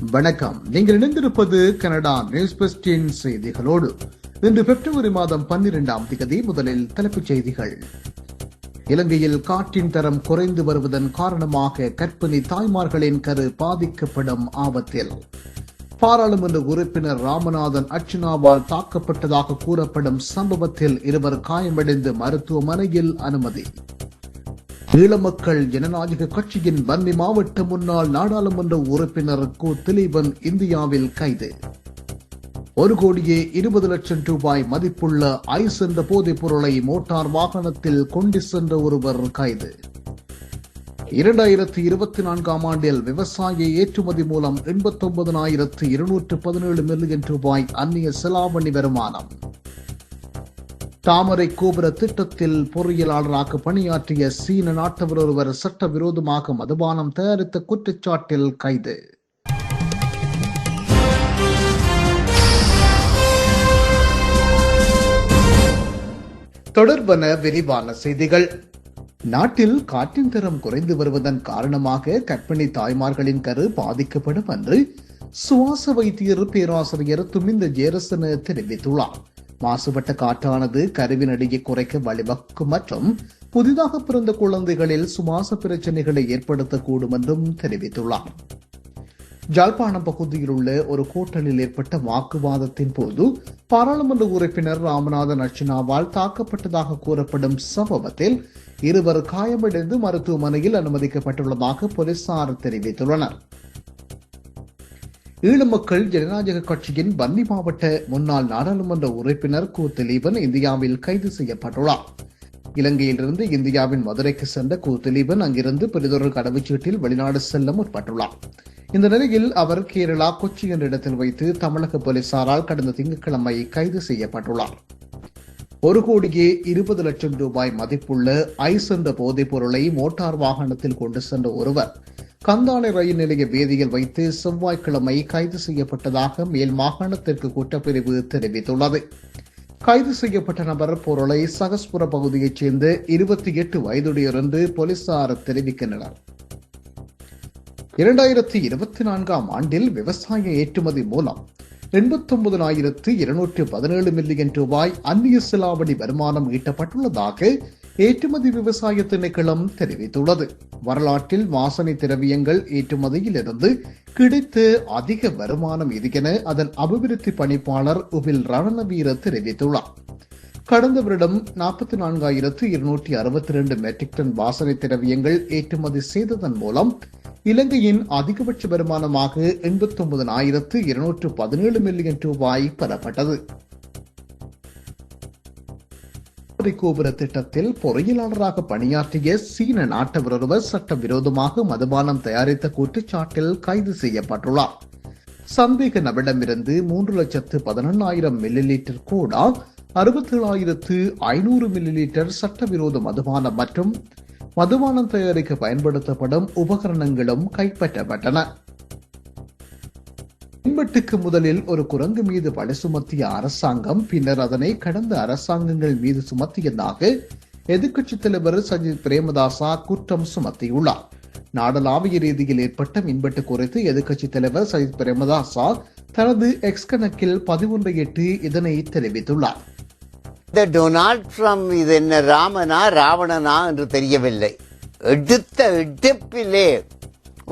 வணக்கம். நீங்கள் இணைந்திருப்பது கனடா நியூஸ் பெஸ்டின் செய்திகளோடு. இன்று பிப்ரவரி மாதம் பன்னிரெண்டாம் திகதி முதலில் தலைப்புச் செய்திகள். இலங்கையில் காற்றின் தரம் குறைந்து வருவதன் காரணமாக கர்ப்பிணி தாய்மார்களின் கரு பாதிக்கப்படும் ஆபத்தில். பாராளுமன்ற உறுப்பினர் ராமநாதன் அர்ச்சனாவால் தாக்கப்பட்டதாக கூறப்படும் சம்பவத்தில் இருவர் காயமடைந்து மருத்துவமனையில் அனுமதி. ஈழமக்கள் ஜனநாயக கட்சியின் வன்னி மாவட்ட முன்னாள் நாடாளுமன்ற உறுப்பினர் கோ திலீபன் இந்தியாவில் கைது. ஒரு கோடியே இருபது லட்சம் ரூபாய் மதிப்புள்ள ஐஸ் என்ற போதைப் பொருளை மோட்டார் வாகனத்தில் கொண்டு சென்ற ஒருவர் கைது. இரண்டாயிரத்தி இருபத்தி நான்காம் ஆண்டில் விவசாய ஏற்றுமதி மூலம் எண்பத்தி ஒன்பதனாயிரத்து இருநூற்று பதினேழு மில்லியன் ரூபாய் அந்நிய செலாவணி வருமானம். தாமரை கோபுர திட்டத்தில் பொறியியலாளராக பணியாற்றிய சீன நாட்டவர் ஒருவர் சட்டவிரோதமாக மதுபானம் தயாரித்த குற்றச்சாட்டில் கைது. தொடர்பன விரிவான செய்திகள். நாட்டில் காற்றின் தரம் குறைந்து வருவதன் காரணமாக கர்ப்பிணி தாய்மார்களின் கரு பாதிக்கப்படும் என்று சுவாச வைத்தியர் பேராசிரியர் துமிந்த ஜேரசன தெரிவித்துள்ளார். மாசுபட்ட காற்றானது கருவின் அடியை குறைக்க வழிவகுக்கும் மற்றும் புதிதாக பிறந்த குழந்தைகளில் சுவாச பிரச்சனைகளை ஏற்படுத்தக்கூடும் என்றும் தெரிவித்துள்ளார். ஜாழ்ப்பாணம் பகுதியில் உள்ள ஒரு ஹோட்டலில் ஏற்பட்ட வாக்குவாதத்தின் போது பாராளுமன்ற உறுப்பினர் ராமநாதன் அர்ச்சனாவால் தாக்கப்பட்டதாக கூறப்படும் சம்பவத்தில் இருவர் காயமடைந்து மருத்துவமனையில் அனுமதிக்கப்பட்டுள்ளதாக போலீசார் தெரிவித்துள்ளனர். ஈழமக்கள் ஜனநாயக கட்சியின் வன்னி மாவட்ட முன்னாள் நாடாளுமன்ற உறுப்பினர் கு திலீபன் இந்தியாவில் கைது செய்யப்பட்டுள்ளார். இலங்கையிலிருந்து இந்தியாவின் மதுரைக்கு சென்ற கு திலீபன் அங்கிருந்து பெரிதொரு கடவுச்சீட்டில் வெளிநாடு செல்ல முற்பட்டுள்ளார். இந்த நிலையில் அவர் கேரளா கொச்சி என்ற இடத்தில் வைத்து தமிழக போலீசாரால் கடந்த திங்கட்கிழமை கைது செய்யப்பட்டுள்ளார். ஒரு கோடியே இருபது லட்சம் ரூபாய் மதிப்புள்ள ஐஸ் என்ற போதைப் பொருளை மோட்டார் வாகனத்தில் கொண்டு சென்ற ஒருவர் கந்தானை ரயில் நிலைய வேதியில் வைத்து செவ்வாய்க்கிழமை கைது செய்யப்பட்டதாக மேல் மாகாணத்திற்கு குற்றப்பிரிவு தெரிவித்துள்ளது. கைது செய்யப்பட்ட நபர் பொருளை சகஸ்புர பகுதியைச் சேர்ந்த இருபத்தி எட்டு வயதுடையிருந்து என்று போலீசார் தெரிவிக்கின்றனர். இரண்டாயிரத்தி இருபத்தி நான்காம் ஆண்டில் விவசாய ஏற்றுமதி மூலம் எண்பத்தி ஒன்பதாயிரத்து இருநூற்று பதினேழு மில்லியன் ரூபாய் அந்நிய செலாவணி வருமானம் ஈட்டப்பட்டுள்ளதாக ஏற்றுமதி விவசாய திணைக்களம் தெரிவித்துள்ளது. வரலாற்றில் வாசனை திரவியங்கள் ஏற்றுமதியில் இருந்து கிடைத்த அதிக வருமானம் இது என அதன் அபிவிருத்தி பணிப்பாளர் உபில் ரணவீர தெரிவித்துள்ளார். கடந்த வருடம் நாற்பத்தி நான்காயிரத்து இருநூற்றி அறுபத்தி ரெண்டு மெட்ரிக் டன் வாசனை திரவியங்கள் ஏற்றுமதி செய்ததன் மூலம் இலங்கையின் அதிகபட்ச வருமானமாக எண்பத்தி ஒன்பதாயிரத்து இருநூற்று பதினேழு மில்லியன் ரூபாய் பெறப்பட்டது. கோபுர திட்டத்தில் பொறியியலாளராக பணியாற்றிய சீன நாட்டவர் ஒருவர் சட்டவிரோதமாக மதுபானம் தயாரித்த குற்றச்சாட்டில் கைது செய்யப்பட்டுள்ளார். சந்தேக நபரிடமிருந்து மூன்று லட்சத்து பதினெண்ணாயிரம் மில்லி லிட்டர் கோடா அறுபத்தி ஏழாயிரத்து ஐநூறு மில்லி லிட்டர் சட்டவிரோத மதுபானம் மற்றும் மதுபானம் தயாரிக்க பயன்படுத்தப்படும் உபகரணங்களும் கைப்பற்றப்பட்டன. மின்வெட்டுக்கு முதலில் ஒரு குரங்கு மீது பழி சுமத்திய அரசாங்கம் பின்னர் அதனை கடந்த அரசாங்கங்கள் மீது சுமத்தியதாக எதிர்க்கட்சித் தலைவர் சஜித் பிரேமதாசா குற்றம் சுமத்தியுள்ளார். நாடளாவிய ரீதியில் ஏற்பட்ட மின்வெட்டு குறித்து எதிர்க்கட்சித் தலைவர் சஜித் பிரேமதாசா தனது எக்ஸ் கணக்கில் பதிவொன்றையிட்டு இதனை தெரிவித்துள்ளார். இந்த டொனால்ட் ட்ரம்ப் இது என்ன ராமனா ராவணனா என்று தெரியவில்லை. எடுத்த எடுப்பிலே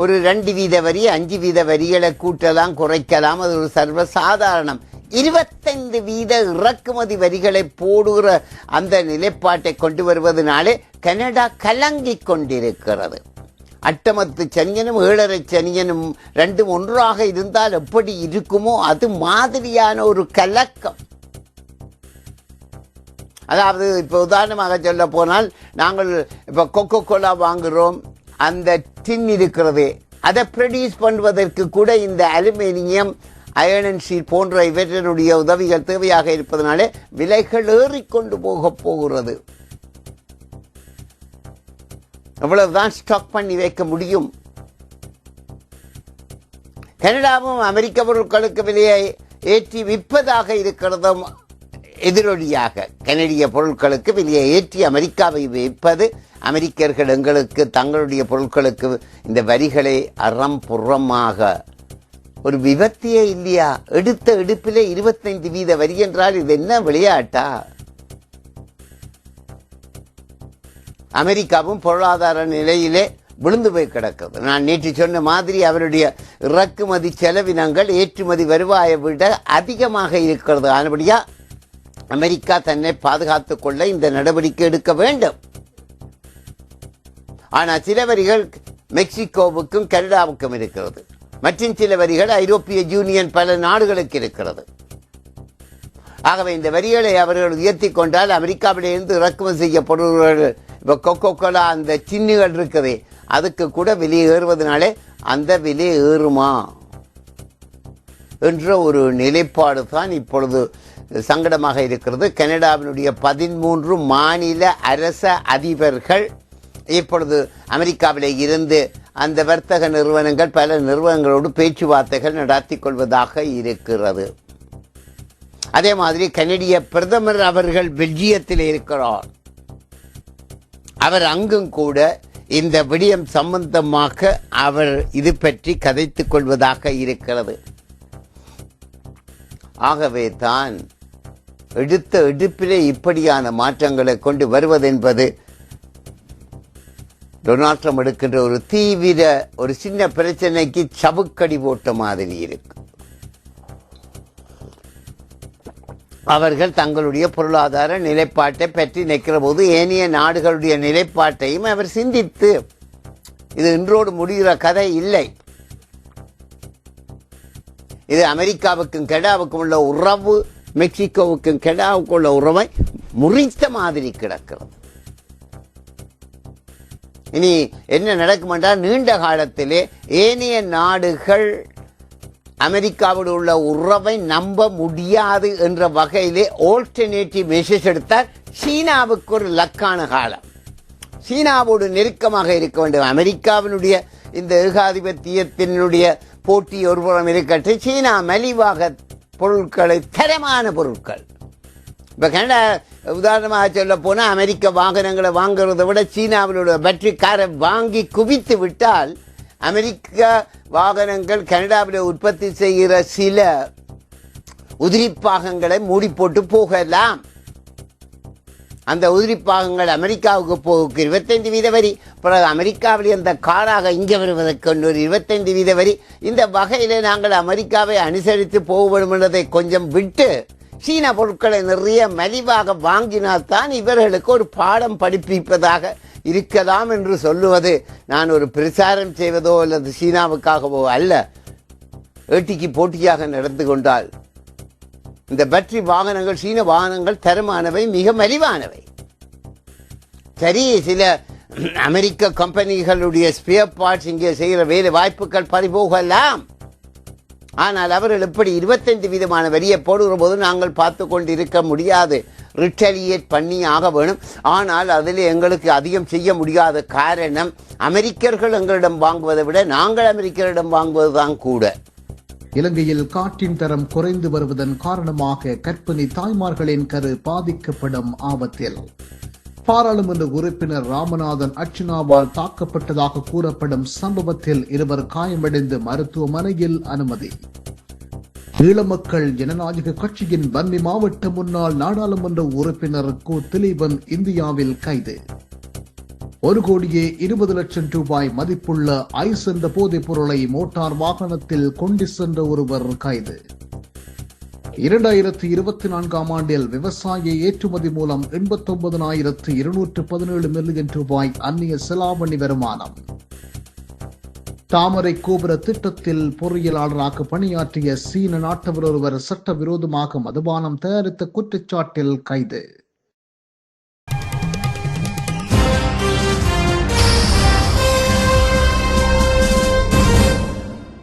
ஒரு ரெண்டு வீத வரி அஞ்சு வீத வரிகளை கூட்டலாம் குறைக்கலாம். அது ஒரு சர்வசாதாரணம். இருபத்தைந்து வீத இறக்குமதி வரிகளை போடுகிற அந்த நிலைப்பாட்டை கொண்டு வருவதனாலே கனடா கலங்கிக் கொண்டிருக்கிறது. அட்டமத்து சனியனும் ஏழரை சனியனும் ரெண்டும் ஒன்றாக இருந்தால் எப்படி இருக்குமோ அது மாதிரியான ஒரு கலக்கம். அதாவது இப்போ உதாரணமாக சொல்ல போனால் நாங்கள் இப்போ கொக்கோ கோலா வாங்குகிறோம் அந்த டின் இருக்கிறது. அதை ப்ரொடியூஸ் பண்ணுவதற்கு கூட இந்த அலுமினியம் அயர்ன் அண்ட் போன்ற இவற்றினுடைய உதவிகள் தேவையாக இருப்பதனாலே விலைகள் ஏறிக்கொண்டு போக போகிறது. எவ்வளவுதான் ஸ்டாக் பண்ணி வைக்க முடியும். கனடாவும் அமெரிக்க பொருட்களுக்கு விலையை ஏற்றி விற்பதாக இருக்கிறதும் எதிரொலியாக கனடிய பொருட்களுக்கு வெளியே ஏற்றி அமெரிக்காவை விற்பது அமெரிக்கர்கள் எங்களுக்கு தங்களுடைய பொருட்களுக்கு இந்த வரிகளை அறம் புறமாக. ஒரு விபத்தியே இல்லையா? எடுத்த எடுப்பிலே இருபத்தைந்து வீத வரி என்றால் இது என்ன விளையாட்டா? அமெரிக்காவும் பொருளாதார நிலையிலே விழுந்து போய் கிடக்குது. நான் நேற்று சொன்ன மாதிரி அவருடைய இறக்குமதி செலவினங்கள் ஏற்றுமதி வருவாயை விட அதிகமாக இருக்கிறது. ஆனபடியா அமெரிக்கா தன்னை பாதுகாத்துக் கொள்ள இந்த நடவடிக்கை எடுக்க வேண்டும். ஆனால் சில வரிகள் மெக்சிகோவுக்கும் கனடாவுக்கும் இருக்கிறது. மற்றும் சில வரிகள் ஐரோப்பிய யூனியன் பல நாடுகளுக்கு இருக்கிறது. ஆகவே இந்த வரிகளை அவர்கள் உயர்த்தி கொண்டால் அமெரிக்காவிலிருந்து இறக்குமதி செய்யப்படுபவர்கள் இப்போ கொக்கோ கோலா அந்த சின்னுகள் இருக்குது அதுக்கு கூட விலை ஏறுவதனாலே அந்த விலை ஏறுமா? என்ற ஒரு நிலைப்பாடு தான் இப்பொழுது சங்கடமாக இருக்கிறது. கனடாவினுடைய பதிமூன்று மாநில அரச அதிபர்கள் இப்பொழுது அமெரிக்காவிலே இருந்து அந்த வர்த்தக நிறுவனங்கள் பல நிறுவனங்களோடு பேச்சுவார்த்தைகள் நடத்தி கொள்வதாக இருக்கிறது. அதே மாதிரி கனடிய பிரதமர் அவர்கள் பெல்ஜியத்தில் இருக்கிறார். அவர் அங்கும் கூட இந்த விடயம் சம்பந்தமாக அவர் இது பற்றி கதைத்துக் கொள்வதாக இருக்கிறது. ஆகவே தான் எடுத்த எடுப்பிலே இப்படியான மாற்றங்களை கொண்டு வருவதென்பது டொனால்ட் ட்ரம்ப் எடுக்கின்ற ஒரு தீவிர ஒரு சின்ன பிரச்சனைக்கு சவுக்கடி போட்ட மாதிரி இருக்கு. அவர்கள் தங்களுடைய பொருளாதார நிலைப்பாட்டை பற்றி நிற்கிற போது ஏனைய நாடுகளுடைய நிலைப்பாட்டையும் அவர் சிந்தித்து இது இன்றோடு முடிகிற கதை இல்லை. இது அமெரிக்காவுக்கும் கெடாவுக்கும் உள்ள உறவு மெக்சிகோவுக்கும் கெடாவுக்கும் உள்ள உறவை முறித்த மாதிரி கிடக்கிறது. இனி என்ன நடக்கும் என்றால் நீண்ட காலத்திலே ஏனைய நாடுகள் அமெரிக்காவில் உள்ள உறவை நம்ப முடியாது என்ற வகையிலே ஆல்டர்னேட்டிவ் மெசேஜ் எடுத்தால் சீனாவுக்கு ஒரு லக்கான காலம். சீனாவோடு நெருக்கமாக இருக்க வேண்டும். அமெரிக்காவினுடைய இந்த ஏகாதிபத்தியத்தினுடைய போட்டி ஒருபுறம் இருக்கட்டும் சீனா மலிவாக பொருட்களை தரமான பொருட்கள். இப்போ கனடா உதாரணமாக சொல்ல போனால் அமெரிக்க வாகனங்களை வாங்குறதை விட சீனாவிலுடைய பேட்டரி காரை வாங்கி குவித்து விட்டால் அமெரிக்க வாகனங்கள் கனடாவில் உற்பத்தி செய்கிற சில உதிரி பாகங்களை மூடி போட்டு போகலாம். அந்த உதிரி பாகங்கள் அமெரிக்காவுக்கு போக்கு இருபத்தைந்து வீத வரி. பிறகு அமெரிக்காவில் அந்த காராக இங்கே வருவதற்கு ஒரு இருபத்தைந்து வீத வரி. இந்த வகையில் நாங்கள் அமெரிக்காவை அனுசரித்து போக என்றதை கொஞ்சம் விட்டு சீன பொருட்களை நிறைய மலிவாக வாங்கினால்தான் இவர்களுக்கு ஒரு பாடம் படிப்பிப்பதாக இருக்கலாம் என்று சொல்லுவது நான் ஒரு பிரச்சாரம் செய்வதோ அல்லது சீனாவுக்காகவோ அல்ல. ஏட்டிக்கு போட்டியாக நடந்து கொண்டால் இந்த பேட்டரி வாகனங்கள் சீன வாகனங்கள் தரமானவை மிக மலிவானவை. சரி சில அமெரிக்க கம்பெனிகளுடைய ஸ்பியர் பார்ட்ஸ் இங்கே செய்கிற வேலை வாய்ப்புகள் பறிபோகலாம். ஆனால் அவர்கள் எப்படி இருபத்தைந்து விதமான வரியை போடுகிற போது நாங்கள் பார்த்து கொண்டு இருக்க முடியாது. ரிட்டலியேட் பண்ணி ஆக வேணும். ஆனால் அதில் எங்களுக்கு அதிகம் செய்ய முடியாத காரணம் அமெரிக்கர்கள் எங்களிடம் வாங்குவதை விட நாங்கள் அமெரிக்கரிடம் வாங்குவதுதான் கூட. இலங்கையில் காற்றின் தரம் குறைந்து வருவதன் காரணமாக கர்ப்பிணி தாய்மார்களின் கரு பாதிக்கப்படும் ஆபத்தில். பாராளுமன்ற உறுப்பினர் ராமநாதன் அர்ச்சனாவால் தாக்கப்பட்டதாக கூறப்படும் சம்பவத்தில் இருவர் காயமடைந்து மருத்துவமனையில் அனுமதி. ஈழமக்கள் ஜனநாயக கட்சியின் வன்னி மாவட்ட முன்னாள் நாடாளுமன்ற உறுப்பினர் கு திலீபன் இந்தியாவில் கைது. ஒரு கோடியே இருபது லட்சம் ரூபாய் மதிப்புள்ள ஐஸ் என்ற போதைப் பொருளை மோட்டார் வாகனத்தில் கொண்டு சென்ற ஒருவர் கைது. இரண்டாயிரத்தி இருபத்தி நான்காம் ஆண்டில் விவசாய ஏற்றுமதி மூலம் எண்பத்தொன்பதனாயிரத்து இருநூற்று பதினேழு மில்லியன் ரூபாய் அந்நிய செலாவணி வருமானம். தாமரை கோபுர திட்டத்தில் பொறியியலாளராக பணியாற்றிய சீன நாட்டவர் ஒருவர் சட்டவிரோதமாக மதுபானம் தயாரித்த குற்றச்சாட்டில் கைது.